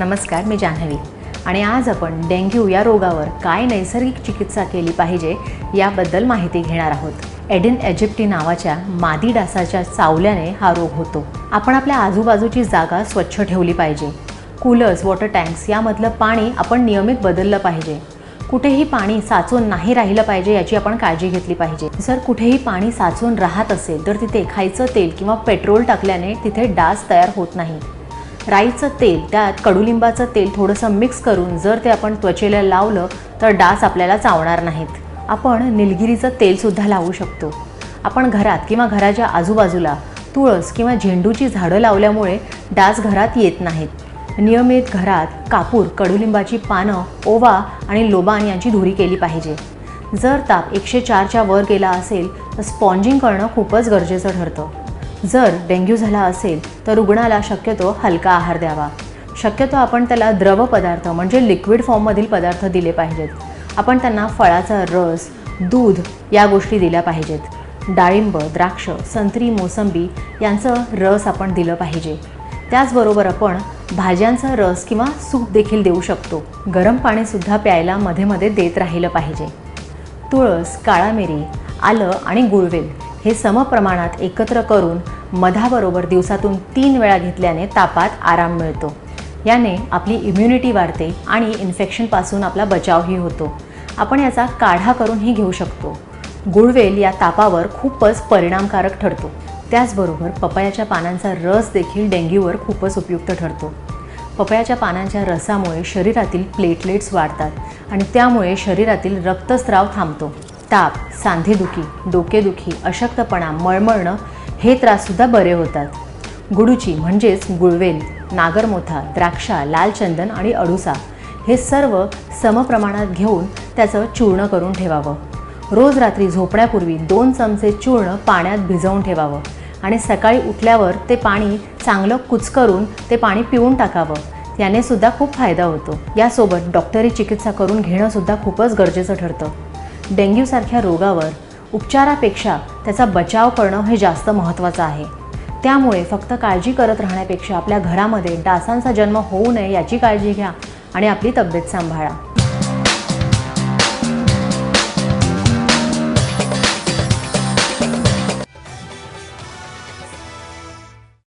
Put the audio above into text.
नमस्कार मी जान्हवी. आणि आज आपण डेंग्यू या रोगावर काय नैसर्गिक चिकित्सा केली पाहिजे याबद्दल माहिती घेणार आहोत. एडिन एजिप्टी नावाच्या मादी डासाच्या चावल्याने हा रोग होतो. आपण आपल्या आजूबाजूची जागा स्वच्छ ठेवली पाहिजे. कूलर्स वॉटर टँक्स यामधलं पाणी आपण नियमित बदललं पाहिजे. कुठेही पाणी साचून नाही राहिलं पाहिजे याची आपण काळजी घेतली पाहिजे. जर कुठेही पाणी साचून राहत असेल तर तिथे खायचं तेल किंवा पेट्रोल टाकल्याने तिथे डास तयार होत नाही. राईचं तेल त्यात कडुलिंबाचं तेल थोडंसं मिक्स करून जर ते आपण त्वचेला लावलं तर डास आपल्याला चावणार नाहीत. आपण निलगिरीचं तेलसुद्धा लावू शकतो. आपण घरात किंवा घराच्या आजूबाजूला तुळस किंवा झेंडूची झाडं लावल्यामुळे डास घरात येत नाहीत. नियमित घरात कापूर कडुलिंबाची पानं ओवा आणि लोबान यांची धुरी केली पाहिजे. जर ताप एकशे चारच्या वर गेला असेल तर स्पॉन्जिंग करणं खूपच गरजेचं ठरतं. जर डेंग्यू झाला असेल तर रुग्णाला शक्यतो हलका आहार द्यावा. शक्यतो आपण त्याला द्रव पदार्थ म्हणजे लिक्विड फॉर्ममधील पदार्थ दिले पाहिजेत. आपण त्यांना फळाचा रस दूध या गोष्टी दिल्या पाहिजेत. डाळिंब द्राक्ष संत्री मोसंबी यांचं रस आपण दिलं पाहिजे. त्याचबरोबर आपण भाज्यांचा रस किंवा सूप देखील देऊ शकतो. गरम पाणीसुद्धा प्यायला मध्ये मध्ये देत राहिलं पाहिजे. तुळस काळा मिरी आलं आणि गुळवेल हे समप्रमाणात एकत्र करून मधाबरोबर दिवसातून तीन वेळा घेतल्याने तापात आराम मिळतो. याने आपली इम्युनिटी वाढते आणि इन्फेक्शनपासून आपला बचावही होतो. आपण याचा काढा करूनही घेऊ शकतो. गुळवेल या तापावर खूपच परिणामकारक ठरतो. त्याचबरोबर पपयाच्या पानांचा रस देखील डेंग्यूवर खूपच उपयुक्त ठरतो. पपयाच्या पानांच्या रसामुळे शरीरातील प्लेटलेट्स वाढतात आणि त्यामुळे शरीरातील रक्तस्राव थांबतो. ताप सांधेदुखी डोकेदुखी अशक्तपणा मळमळणं हे त्राससुद्धा बरे होतात. गुडूची म्हणजेच गुळवेल नागरमोथा द्राक्षा लाल चंदन आणि अडुसा हे सर्व समप्रमाणात घेऊन त्याचं चूर्ण करून ठेवावं. रोज रात्री झोपण्यापूर्वी दोन चमचे चूर्ण पाण्यात भिजवून ठेवावं आणि सकाळी उठल्यावर ते पाणी चांगलं कुचकरून ते पाणी पिऊन टाकावं. याने सुद्धा खूप फायदा होतो. यासोबत डॉक्टरी चिकित्सा करून घेणंसुद्धा खूपच गरजेचं ठरतं. डेंग्यूसारख्या रोगावर उपचारापेक्षा त्याचा बचाव करणं हे जास्त महत्त्वाचं आहे. त्यामुळे फक्त काळजी करत राहण्यापेक्षा आपल्या घरामध्ये डासांचा जन्म होऊ नये याची काळजी घ्या आणि आपली तब्येत सांभाळा.